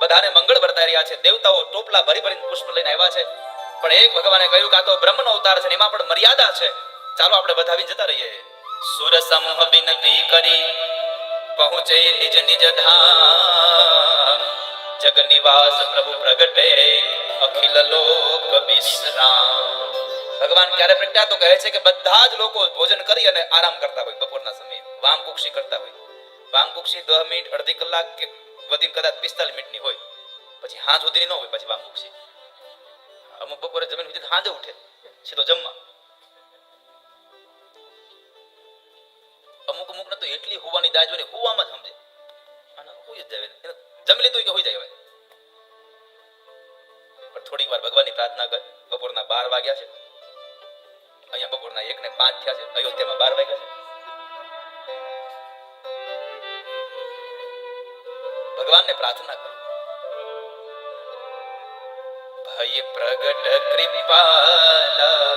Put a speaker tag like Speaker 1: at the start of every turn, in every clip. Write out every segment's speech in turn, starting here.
Speaker 1: બધાને મંગળ વર્તાઈ રહ્યા છે. દેવતાઓ ટોપલા ભરી ભરીને પુષ્પ લઈને આવ્યા છે. પણ એક ભગવાને કહ્યું કે આ તો બ્રહ્મનો અવતાર છે એમાં પણ મર્યાદા છે. ચાલો આપણે વધાવીને જતા રહીએ. સુર સમૂહ વિનંતી કરી, પહોંચે નિજ નિજ ધામ. જગ નિવાસ પ્રભુ પ્રગટે, અખિલ લોક વિશ્રામ. ભગવાન ક્યારે પ્રગટ્યા તો કહે છે કે બધા જ લોકો ભોજન કરી અને આરામ કરતા હોય બપોરના સમયે. વામકુક્ષી કરતા હોય. વામકુક્ષી દસ મિનિટ, અડધી કલાક કે વધીને કદાચ પિસ્તાલીસ મિનિટની હોય. પછી હાંજ સુધીની ન હોય, પછી વામકુક્ષી અમુક બપોરે જમીન સુધી હાંજે ઉઠે. સીધો જમવા. અમુક અમુક ને તો એટલી હોવાની દાજ હોય ને હોવામાં જ સમજે. અને હોય જ જાય જમી લીધું કે હોઈ જાય હવે. પણ થોડીક વાર ભગવાનની પ્રાર્થના કર. બપોરના બાર વાગ્યા છે. અહીંયા બપોરના એક ને પાંચ થયા છે. અયોધ્યામાં બાર વાગ્યા છે. ભગવાનને પ્રાર્થના કરો. ભય પ્રગટ કૃપાલા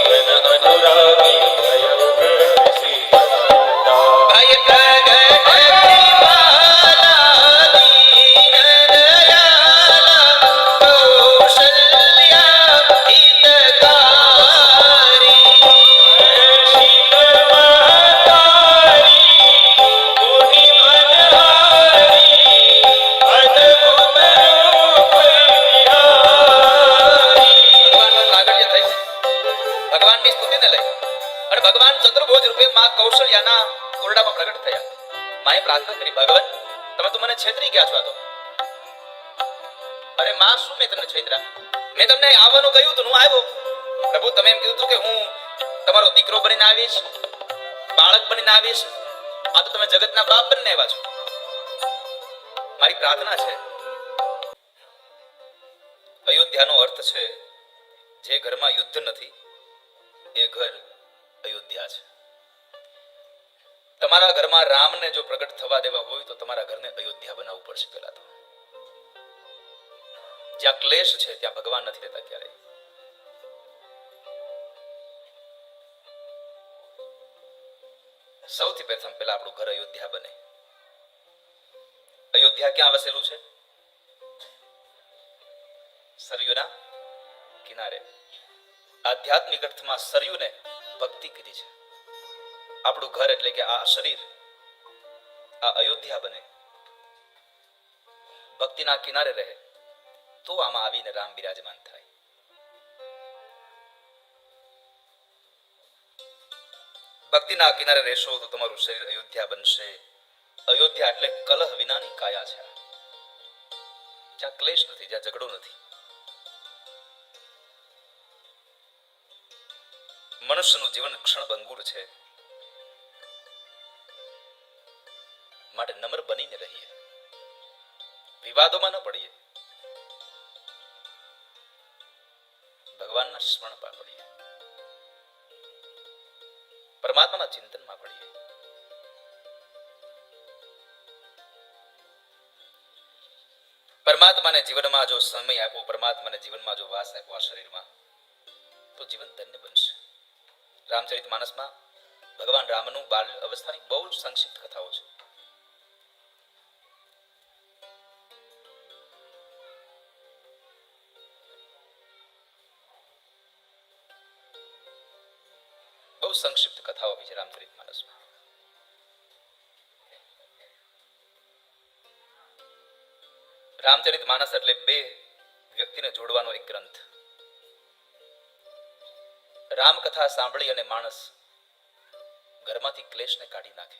Speaker 1: માં કૌશલ્યાના ઓરડામાં પ્રગટ થયા. માએ પ્રાર્થના કરી, ભગવાન, તમે તો મને છેતરી ગયા છો આ તો. અરે માં, શું મેં તમને છેતરા? મેં તમને આવવાનું કહ્યું તો, હું આવ્યો. પ્રભુ, તમે એમ કીધું કે હું તમારો દીકરો બનીને આવીશ, બાળક બનીને આવીશ. આ તો તમે જગતના બાપ બનીને આવ્યા છો. મારી પ્રાર્થના છે, અયોધ્યાનો અર્થ છે, જે ઘરમાં યુદ્ધ નથી, એ ઘર અયોધ્યા છે. તમારા ઘરમાં રામને જો પ્રગટ થવા દેવા હોય તો તમારા ઘરને અયોધ્યા બનાવવું પડશે પહેલા તો. જ્યાં ક્લેશ છે, ત્યાં ભગવાન નથી રહેતા ક્યારેય. સૌથી પ્રથમ પહેલા આપણું ઘર અયોધ્યા બને. અયોધ્યા ક્યાં વસેલું છે? સરયુના કિનારે. આધ્યાત્મિક અર્થમાં સરયુને ભક્તિ કીધી છે. આપણું ઘર એટલે કે આ શરીર, આ અયોધ્યા બને. ભક્તિના કિનારે રહે, તો આમાં આવીને રામ બિરાજમાન થાય. ભક્તિના કિનારે રહેશો તો તમારું શરીર અયોધ્યા બનશે. અયોધ્યા એટલે કલહ વિનાની કાયા છે. જ્યાં ક્લેશ નથી, જ્યાં ઝઘડો નથી. મનુષ્યનું જીવન ક્ષણભંગુર છે. માટે નમ્ર બનીને રહીએ. વિવાદોમાં ન પડીએ. ભગવાનના સ્મરણમાં પડીએ. પરમાત્માના ચિંતનમાં પડીએ. પરમાત્માને જીવનમાં જો સમય આપો પરમાત્માને જીવનમાં જો વાસ આપ્યો આ શરીરમાં, તો જીવન ધન્ય બનશે. રામચરિત માનસમાં ભગવાન રામનું બાલ અવસ્થાની બહુ જ સંક્ષિપ્ત કથાઓ છે. રામચરિત માનસ એટલે બે વ્યક્તિને જોડવાનો એક ગ્રંથ. રામકથા સાંભળી અને માણસ ઘરમાંથી ક્લેશને કાઢી નાખે.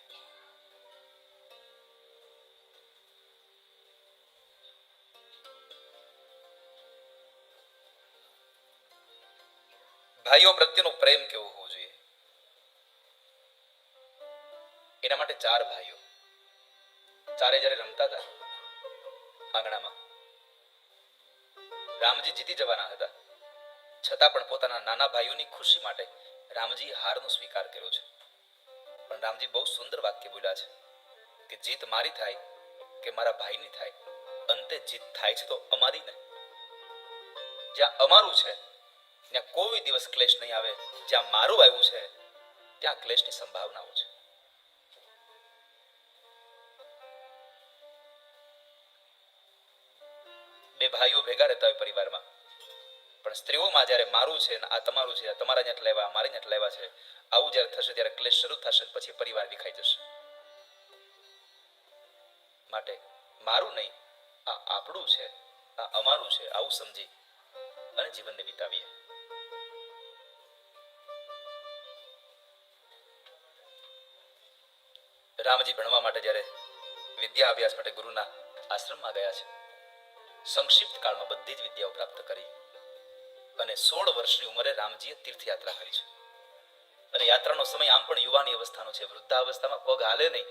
Speaker 1: ભાઈઓ, પ્રત્યેનો પ્રેમ કેવો હોવો જોઈએ? એના માટે ચાર ભાઈઓ. ચારે જ્યારે રમતા હતા આંગણામાં. રામજી જીતી જવાના હતા. છતાં પણ પોતાના નાના ભાઈઓની ખુશી માટે રામજી હારનો સ્વીકાર કર્યો છે. પણ રામજી બહુ સુંદર વાક્ય બોલ્યા છે કે જીત મારી થાય કે મારા ભાઈની થાય, અંતે જીત થાય છે તો અમારી ને જ્યાં અમારું છે, ત્યાં કોઈ દિવસ ક્લેશ નહીં આવે. જ્યાં મારું આવ્યું છે, ત્યાં ક્લેશની સંભાવનાઓ છે. બે ભાઈઓ ભેગા રહેતા હોય પરિવારમાં. પણ સ્ત્રીઓમાં જ્યારે મારું છે ને આ તમારું છે તમારા જ્યાં લેવા મારી જ્યાં લેવા છે, આવું જ્યારે થશે ત્યારે ક્લેશ શરૂ થશે પછી પરિવાર વિખાઈ જશે. માટે મારું નહીં, આ આપણું છે, આ અમારું છે, આવું સમજી અને જીવનને વિતાવીએ. રામજી ભણવા માટે જ્યારે વિદ્યા અભ્યાસ માટે ગુરુના આશ્રમમાં ગયા છે. સંક્ષિપ્ત કાળમાં બધી જ વિદ્યાઓ પ્રાપ્ત કરી અને સોળ વર્ષની ઉંમરે રામજીએ તીર્થયાત્રા કરી છે. અને યાત્રાનો સમય આમ પણ યુવાની અવસ્થાનો છે. વૃદ્ધાવસ્થામાં પગ હાલે નહીં.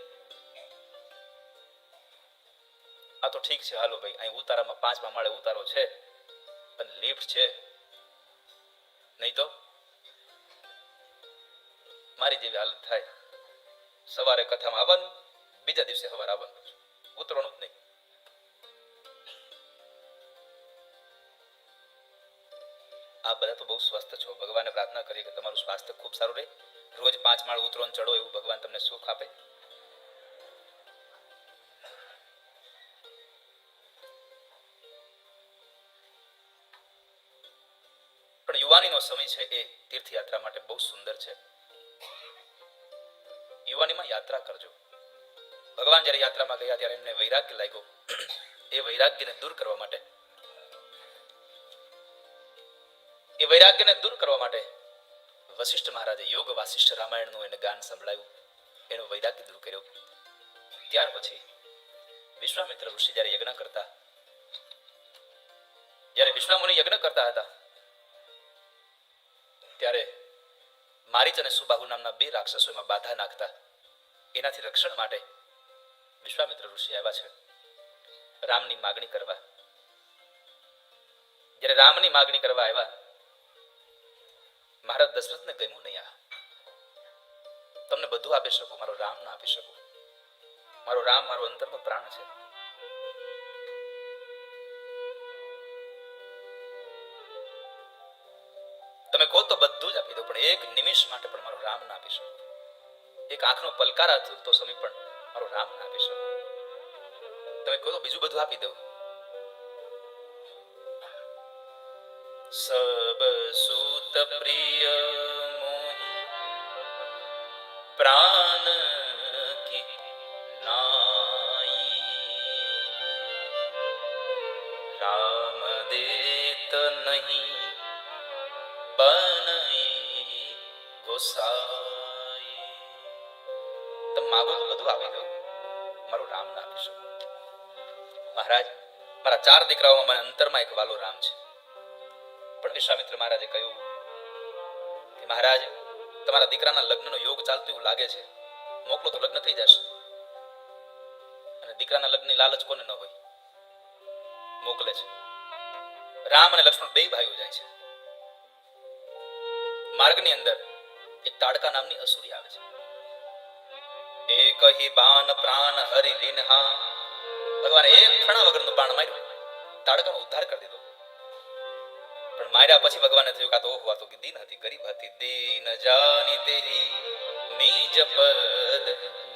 Speaker 1: આ તો ઠીક છે, હાલો ભાઈ. અહીં ઉતારામાં પાંચમા માળે ઉતારો છે. અને લિફ્ટ છે. નહીં તો? મારી જેવી હાલત થાય. સવારે કથામાં આવવાનું, બીજા દિવસે સવારે આવવાનું. ઉતરવાનું જ નહીં. આ બધા તો બહુ સ્વસ્થ છો. ભગવાનને પ્રાર્થના કરીએ કે તમારું સ્વાસ્થ્ય ખૂબ સારું રહે. રોજ પાંચ માળ ઉતરો ચડો એવું ભગવાન તમને સુખ આપે. પણ યુવાનીનો સમય છે એ તીર્થયાત્રા માટે બહુ સુંદર છે. યુવાનીમાં યાત્રા કરજો. ભગવાન જ્યારે યાત્રામાં ગયા ત્યારે એમને વૈરાગ્ય લાગ્યો. એ વૈરાગ્યને દૂર કરવા માટે વૈરાગ્યને દૂર કરવા માટે વશિષ્ઠ મહારાજે યોગ વાસિષ્ઠ રામાયણનું એને ગાન સંભળાયું. એનું વૈરાગ્ય દૂર કર્યો. ત્યાર પછી વિશ્વામિત્ર ઋષિ જ્યારે યજ્ઞ કરતા, જ્યારે વિશ્વામુનિ યજ્ઞ કરતા હતા, ત્યારે મારીચ અને સુબાહુ નામના બે રાક્ષસો એમાં બાધા નાખતા, એનાથી રક્ષણ માટે વિશ્વામિત્ર ઋષિ આવ્યા છે. રામની માગણી કરવા. જ્યારે રામની માગણી કરવા આવ્યા મહારાજ દશરથને ગમ્યું નહીં આ. તમને બધું આપી શકું, મારો રામ ના આપી શકું. મારો રામ મારો અંતરનો પ્રાણ છે. તમે કહો તો બધું જ આપી દો, પણ એક નિમિષ માટે પણ મારો રામ ના આપી શકું. એક આંખનો પલકાર તો સમય પણ મારો રામ ના આપી શકું. તમે કહો તો બીજું બધું આપી દઉં. સબ સુત પ્રિય મોહી પ્રાણ કી નાઈ રામ દેત નહીં બનઈ ગોસાઈ તમે માગો તો બધું આપી દઉં મારું રામ ના આપી મહારાજ, મારા ચાર દીકરાઓમાં અંતરમાં એક વાલો રામ છે. પણ વિશ્વામિત્ર મહારાજે કહ્યું કે મહારાજ, તમારા દીકરાના લગ્નનો યોગ ચાલતો એવું લાગે છે. મોકલો તો લગ્ન થઈ જશે. અને દીકરાના લગ્નની લાલચ કોને ન હોય? મોકલે છે. રામ અને લક્ષ્મણ બે ભાઈઓ જાય છે. માર્ગની અંદર એક તાડકા નામની અસુરી આવે છે. એક હિ બાન પ્રાણ હરિ લીનહા. ભગવાન એક ફણા વગરનું બાણ માર્યું. તાડકાનો ઉદ્ધાર કરી દીધો. પણ માર્યા પછી ભગવાને થયું કે તો ઓહો તો દીન હતી, ગરીબ હતી. દીન જાની તેરી નિજ પદ,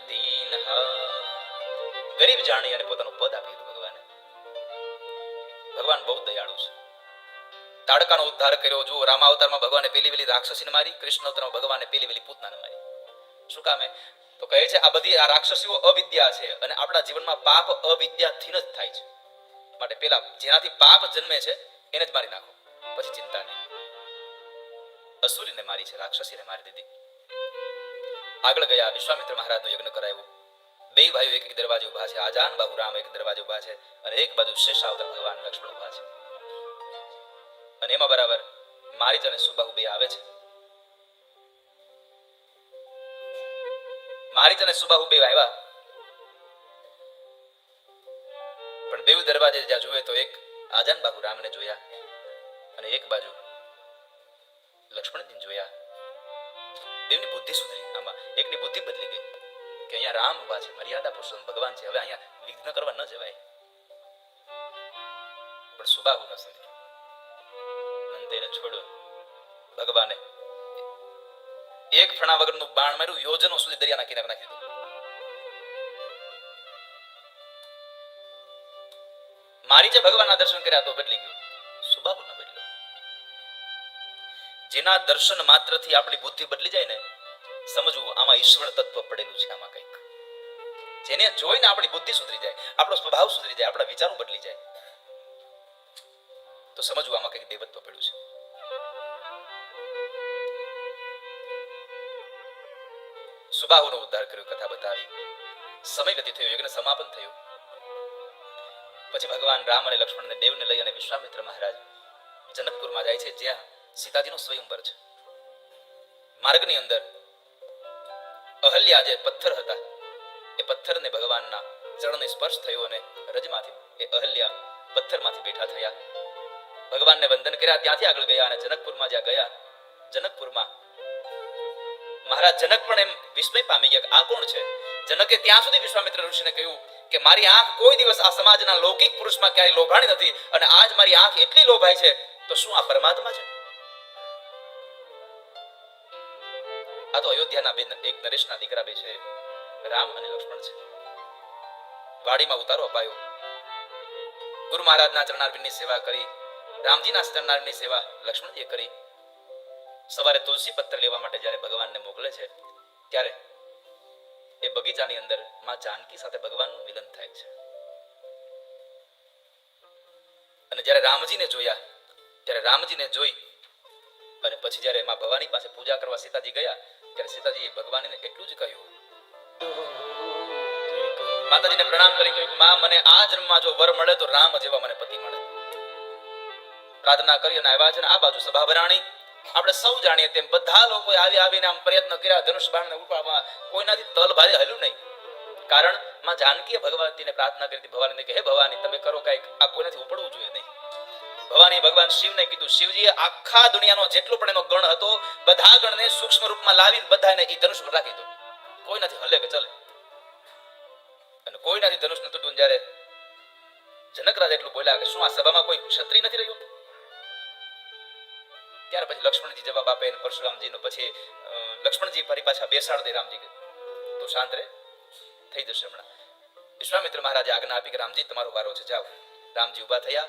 Speaker 1: દીન ગરીબ જાણી અને પોતાનું પદ આપી દીધું ભગવાને. ભગવાન બહુ દયાળુ છે. તાડકાનો ઉદ્ધાર કર્યો. જો રામા અવતારમાં ભગવાને પેલી વેલી રાક્ષસીને મારી કૃષ્ણ અવતારમાં ભગવાને પેલી વેલી પૂતનાને મારી. શું કામે તો કહે છે, આ બધી આ રાક્ષસીઓ અવિદ્યા છે અને આપણા જીવનમાં પાપ અવિદ્યાથી જ થાય છે. માટે પેલા જેનાથી પાપ જન્મે છે, એને જ મારી નાખો. પછી ચિંતા નહીં. અસુરીને મારી છે, રાક્ષસીને મારી દીધી. આગળ ગયા, વિશ્વામિત્ર મહારાજનો યજ્ઞ કરાવ્યો. બે ભાઈઓ એક એક દરવાજે ઊભા છે. આજાન બાહુ રામ એક દરવાજે ઊભા છે અને એક બાજુ શેષાવતાર ભગવાન લક્ષ્મણ ઊભા છે. અને એમાં બરાબર મારીચ અને સુબાહુ બે આવે છે. મારીચ અને સુબાહુ બે આવ્યા. પણ બેઉ દરવાજે જ્યાં જુએ તો એક આજાન બાહુ રામને જોયા. અને એક બાજુ લક્ષ્મણજીને જોયા. દેવની બુદ્ધિ સુધરી. આમાં એકની બુદ્ધિ બદલી ગઈ કે અહીંયા રામ ઊભા છે, મર્યાદા પુરુષોત્તમ ભગવાન છે. હવે અહીંયા વિઘ્ન કરવા ન જવાય. પણ સુબાહુ ન સમજ્યું નંદેને છોડો ભગવાને એક ફણા વગરનું બાણ માર્યું, યોજનો સુધી દરિયાના કિનારે નાખી દીધું. મારી જે ભગવાનના દર્શન કર્યા તો બદલી ગયું. સુબાહુ ન બદલ્યો. જેના દર્શન માત્રથી આપણી બુદ્ધિ બદલી જાય ને, સમજવું, આમાં ઈશ્વર તત્વ પડેલું છે આમાં કંઈક. જેને જોઈને આપણી બુદ્ધિ સુધરી જાય, આપણો સ્વભાવ સુધરી જાય, આપણા વિચારો બદલી જાય. તો સમજવું, આમાં કંઈક દેવત્વ પડ્યું છે. સુબાહુનો ઉદ્ધાર કર્યો, કથા બતાવી. સમય ગતિ થયો, યજ્ઞ સમાપન થયું. પછી ભગવાન રામ અને લક્ષ્મણ ને દેવને લઈ અને વિશ્વામિત્ર મહારાજ જનકપુરમાં જાય છે, જ્યાં સીતાજીનો સ્વયંવર છે. માર્ગની અંદર અહલ્યા જે પથ્થર હતા. એ પથ્થરને ભગવાનના ચરણને સ્પર્શ થયો અને રજમાંથી એ અહલ્યા પથ્થરમાંથી બેઠા થયા. ભગવાનને વંદન કર્યા, ત્યાંથી આગળ ગયા અને જનકપુરમાં જ્યાં ગયા, જનકપુરમાં મહારાજ જનક પણ એમ વિસ્મય પામી ગયા આ કોણ છે? જનકે ત્યાં સુધી વિશ્વામિત્ર ઋષિને કહ્યું કે મારી આંખ કોઈ દિવસ આ સમાજના લૌકિક પુરુષમાં ક્યારેય લોભાણી નથી અને આજ મારી આંખ એટલી લોભાય છે, તો શું આ પરમાત્મા છે? આ તો અયોધ્યાના બે એક નરેશના દીકરા બે છે. રામ અને લક્ષ્મણ છે. વાડીમાં ઉતારો અપાયો. ગુરુ મહારાજના ચરણારવિંદની સેવા કરી, રામજીના ચરણારવિંદની સેવા લક્ષ્મણજીએ કરી. સવારે તુલસી પત્ર લેવા માટે જ્યારે ભગવાનને મોકલે છે, ત્યારે એ બગીચાની અંદરમાં જાનકી સાથે ભગવાનનું મિલન થાય છે. અને જ્યારે રામજીને જોયા, ત્યારે રામજીને જોઈ અને પછી જ્યારે માં ભવાની પાસે પૂજા કરવા સીતાજી ગયા ત્યારે સીતાજીએ ભગવાનને એટલું જ કહ્યું. માતાજીને પ્રણામ કરી કહ્યું માં, મને આ જન્મમાં જો વર મળે તો રામ જેવા મને પતિ મળે. પ્રાર્થના કરી અને આવ્યા છે આ બાજુ સભા ભરાણી. આપણે સૌ જાણીએ તેમ બધા લોકોએ આવી આવીને આમ પ્રયત્ન કર્યા. ધનુષ બાણને ઉપાડવા કોઈનાથી તલ ભારે હલ્યું નહીં. કારણમાં જાનકીએ ભગવતીને પ્રાર્થના કરી હતી. ભવાનીને કે હે ભવાની, તમે કરો કંઈક. આ કોઈનાથી ઉપડવું જોઈએ નહીં. ભવાની ભગવાન શિવને કીધું, શિવજીએ આખા દુનિયાનો જેટલો પણ એનો ગણ હતો, બધા ગણને સૂક્ષ્મ રૂપમાં લાવીને બધાને એ ધનુષ પર રાખી દીધું. કોઈનાથી હલે કે ચલે. અને કોઈનાથી ધનુષ ન તૂટ્યું જ્યારે જનકરાજ એટલું બોલ્યા કે શું આ સભામાં કોઈ ક્ષત્રિય નથી રહ્યું? ત્યાર પછી લક્ષ્મણજી જવાબ આપે અને પરશુરામજીનો પછી લક્ષ્મણજી ફરી પાછા બેસાડ દે રામજી તું શાંત રહે થઈ જશે હમણાં. વિશ્વામિત્ર મહારાજે આજ્ઞા આપી કે, રામજી, તમારો વારો છે, જાઓ. રામજી ઊભા થયા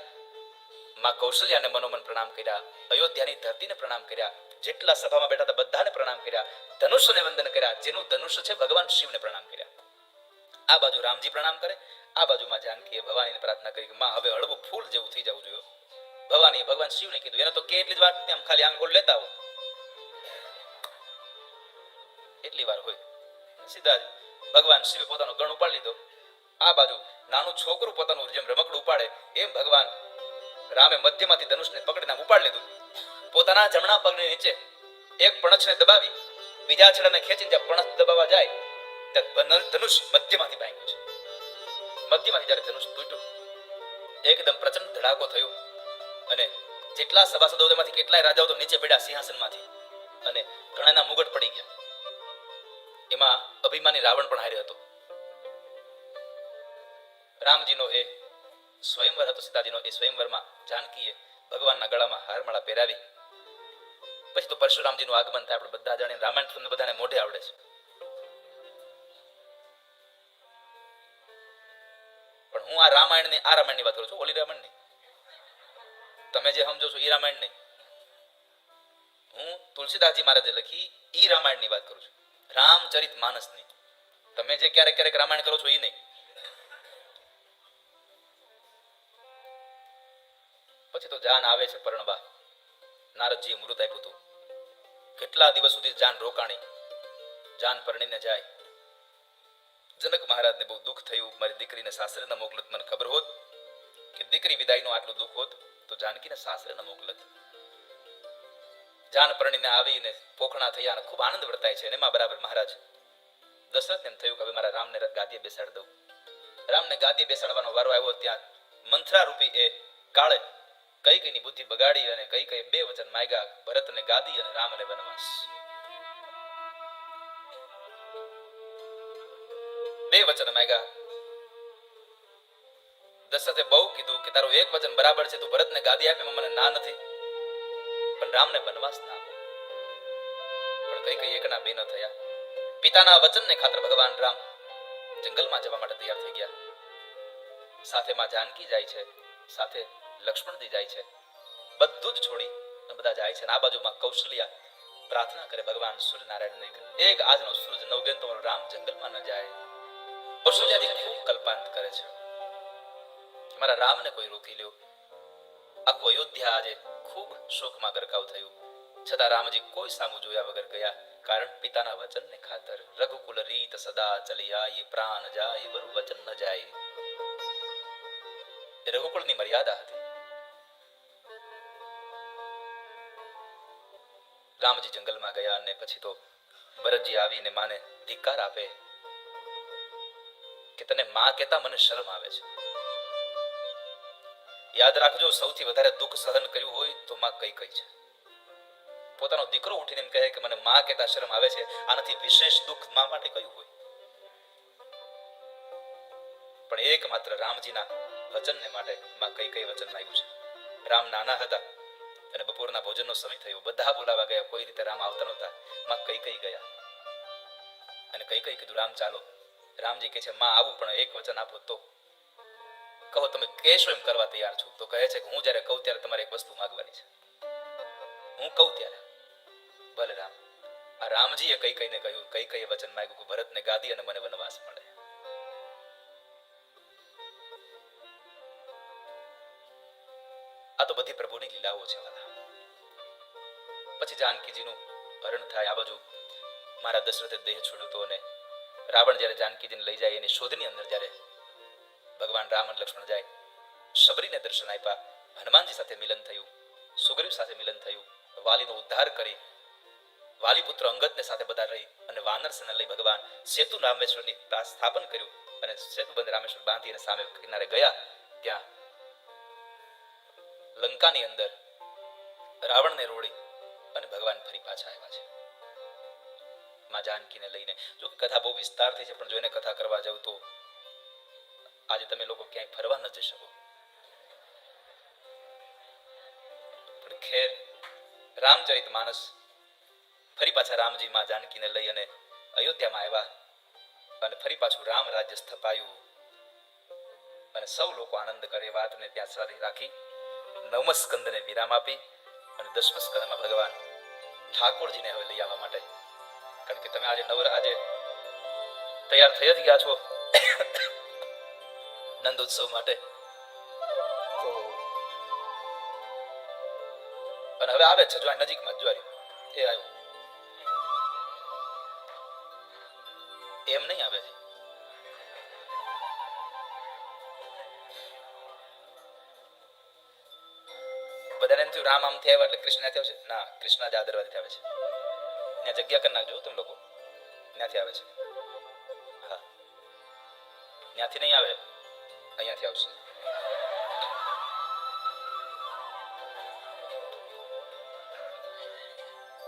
Speaker 1: માં કૌશલ્યાને મનોમન પ્રણામ કર્યા, અયોધ્યાની ધરતીને પ્રણામ કર્યા, જેટલા સભામાં બેઠા હતા બધાને પ્રણામ કર્યા, ધનુષ્યને વંદન કર્યા, જેનું ધનુષ્ય છે ભગવાન શિવને પ્રણામ કર્યા. આ બાજુ રામજી પ્રણામ કરે, આ બાજુમાં જાનકીએ ભવાનીને પ્રાર્થના કરી કે, માં, હવે હળવું ફૂલ જેવું થઈ જવું જોઈએ. ભવાની ભગવાન શિવને કીધું, એને તો કે જ વાત આમ ખાલી આંગોળ લેતા હો એટલી વાર હોય. સીધા ભગવાન શિવે પોતાનો ગણ ઉપાડી લીધો. આ બાજુ નાનું છોકરું પોતાનું જેમ રમકડું ઉપાડે, એમ ભગવાન રામે મધ્યમાંથી ધનુષને પકડીને ઉપાડી લીધું. પોતાના જમણા પગની નીચે એક પણછને દબાવી બીજા છેડાને ખેંચીને જ્યાં પણછ દબાવવા જાય, ત્યાં ધનુષ મધ્યમાંથી ભાંગ્યું છે. મધ્યમાંથી જ્યારે ધનુષ તૂટ્યું, એકદમ પ્રચંડ ધડાકો થયો અને જેટલા સભાસદો તેમાંથી કેટલાય રાજાઓ તો નીચે પડ્યા સિંહાસનમાંથી અને ઘણાના મુગટ પડી ગયા. એમાં અભિમાની રાવણ પણ હાર્યો હતો. રામજીનો એ સ્વયંવર હતો સીતાજીનો. એ સ્વયંવરમાં જાનકીએ ભગવાનના ગળામાં હારમાળા પહેરાવી. પછી તો પરશુરામજીનું આગમન થાય. આપણે બધા જાણીએ રામાયણ તમને બધાને મોઢે આવડે છે. પણ હું આ રામાયણની આ રામાયણની વાત કરું છું, ઓલી રામાયણની? તમે જે સમજો છો એ રામાયણ નહીં હું તુલસીદાસજી મહારાજે લખી ઈ રામાયણની વાત કરું છું. રામચરિત માનસની. તમે જે ક્યારેક ક્યારેક રામાયણ કરો છો એ નહીં. પછી તો જાન આવે છે પરણવા. નારદજીએ મૃત આપ્યું હતું. કેટલા દિવસ સુધી જાન રોકાણી, જાન પરણીને જાય. જનક મહારાજને બહુ દુઃખ થયું. મારી દીકરીને સાસરે મોકલત. મને ખબર હોત કે દીકરી વિદાયનું આટલું દુઃખ હોત, તો જાનકીને સાસરે ન મોકલત. જાન પરણીને આવીને પોખણા થયા અને ખૂબ આનંદ વર્તાય છે. એમાં બરાબર મહારાજ, દશરથને એમ થયું કે હવે મારા રામને ગાદીએ બેસાડી દઉં. રામને ગાદીએ બેસાડવાનો વારો આવ્યો ત્યાં. મંથરા રૂપી એ કાળે કઈ કઈની બુદ્ધિ બગાડી અને કઈ કઈ બે વચન માગ્યા, ભરતને ગાદી અને રામને વનવાસ. બે વચન માગ્યા. દશરથે બહુ કીધું કે તારું એક વચન બરાબર છે, તું ભરતને ગાદી આપે મને ના નથી. પણ રામને વનવાસ ના પણ કઈ કઈ એકના બે ન થયા. પિતાના વચનને ખાતર ભગવાન રામ જંગલમાં જવા માટે તૈયાર થઈ ગયા. સાથે માં જાનકી જાય છે. સાથે લક્ષ્મણજી જાય છે. બધું જ છોડી બધા જાય છે આ બાજુમાં કૌશલ્યા પ્રાર્થના કરે ભગવાન સૂર્યનારાયણને એક આજનો સૂરજ નવગેન રામ જંગલમાં ન જાય. કૌશલ્યાજી ખૂબ કલ્પાંત કરે છે. મારા રામને કોઈ રોકી લ્યો. આખું અયોધ્યા આજે ખૂબ શોકમાં ગરકાવ થયું. છતાં રામજી કોઈ સામું જોયા વગર ગયા. કારણ પિતાના વચનને ખાતર રઘુકુલ રીત સદા ચલી આય, પ્રાણ જાય, વરુ વચન ન જાય. એ રઘુકુળની મર્યાદા હતી. રામજી જંગલમાં ગયા અને પછી તો ભરતજી આવીને માને ધિક્કાર આપે કે તને માં કહેતા મને શરમ આવે છે. યાદ રાખજો, સૌથી વધારે દુઃખ સહન કર્યું હોય તો માં કઈ કઈ છે. પોતાનો દીકરો ઉઠીને એમ કહે કે મને માં કહેતા શરમ આવે છે, આનાથી વિશેષ દુઃખમાં માટે કયું હોય? પણ એક માત્ર રામજીના વચનને માટે માં કઈ કઈ વચન લાગ્યું છે. રામ નાના હતા. અને બપોરના ભોજનનો સમય થયો. બધા બોલાવા ગયા. કોઈ રીતે રામ આવતા નહોતા. માં કઈ કઈ ગયા. અને કઈ કઈ કીધું, રામ, ચાલો. રામજી કહે છે, માં આવું, પણ એક વચન આપો તો. કહો, તમે કહેશો એમ કરવા તૈયાર છું. તો કહે છે કે, હું જ્યારે કહું ત્યારે તમારે એક વસ્તુ માગવાની છે. હું કહું ત્યારે? ભલે, રામ. આ રામજીએ કઈ કઈને કહ્યું, કઈ કઈ વચન માગ્યું કે, ભરતને ગાદી અને મને વનવાસ મળે. લીલાઓ છે બધા. પછી જાનકીજીનું હરણ થાય, આ બાજુ મારા દશરથે દેહ છોડ્યો અને રાવણ જ્યારે જાનકીજીને લઈ જાય, એની શોધની અંદર જ્યારે ભગવાન રામ અને લક્ષ્મણ જાય, શબરીને દર્શન આપ્યા, હનુમાનજી સાથે મિલન થયું, સુગ્રીવ સાથે મિલન થયું, વાલીનો ઉદ્ધાર કરી વાલી પુત્ર અંગદને સાથે બધા રહી અને વાનર સેના લઈ ભગવાન સેતુ રામેશ્વરની સ્થાપન કર્યું અને સેતુબંધ રામેશ્વર બાંધી અને સામે કિનારે ગયા, ત્યાં લંકાની અંદર રાવણને રોડી અને ભગવાન ફરી પાછા આવ્યા છે. માં જાનકીને લઈને. જો કથા બહુ વિસ્તારથી છે, પણ જો એને કથા કરવા જાવ તો આજે તમે લોકો ક્યાંય ફરવા ન જઈ શકો. પણ ખેર રામચરિત માનસ ફરી પાછા રામજી માં જાનકીને લઈ અને અયોધ્યામાં આવ્યા અને ફરી પાછું રામ રાજ્ય સ્થપાયું. અને સૌ લોકો આનંદ કરે, વાતને ત્યાં સારી રાખી. નવમ સ્કંદને વિરામ આપી અને દસમ સ્કંદમાં ભગવાન ઠાકોરજીને હવે લઈ આવવા માટે. કારણ કે તમે આજે નવર આજે તૈયાર થઈ જ ગયા છો નંદ ઉત્સવ માટે. તો અને હવે આવે છે, જો નજીકમાં જ એ આવ્યું. એમ નહીં આવે છે બધાને એમ રામ આમ થયા એટલે કૃષ્ણ આવે છે. ના, કૃષ્ણ જ આ દરવાજેથી આવે છે. ત્યાં જગ્યા કરી નાખજો તમે લોકો. ત્યાંથી આવે છે. હા. ત્યાંથી નહીં આવે. અહીંયાથી આવશે.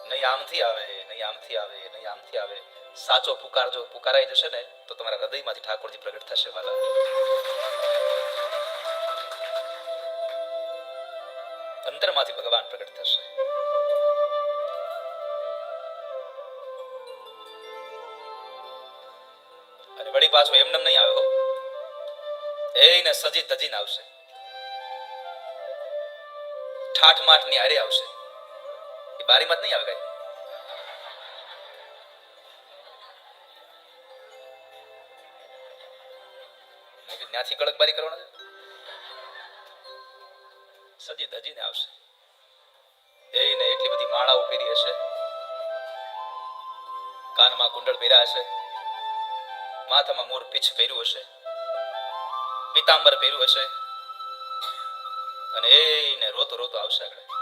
Speaker 1: નહીં આમથી આવે, નહીં આમથી આવે, નહીં આમથી આવે. સાચો પુકાર જો પુકારાઈ જશે ને, તો તમારા હૃદયમાંથી ઠાકોરજી પ્રગટ થશે, વાલા. અંતરમાંથી ભગવાન પ્રગટ થશે. અને વળી પાછો એમને નહીં આવ્યો એને સજી ધજીને આવશે. ઠાઠ માઠની હારે આવશે. એ બારીમાં જ નહીં આવે કઈ? ત્યાંથી કડક બારી કરવાના છે? સજી ધજીને આવશે. એને એટલી બધી માળાઓ પહેરી હશે. કાનમાં કુંડળ પહેર્યા હશે. માથામાં મોર પીછ પહેર્યું હશે. પિતાંબર પહેર્યું હશે. અને એને રોતો રોતો આવશે આગળ.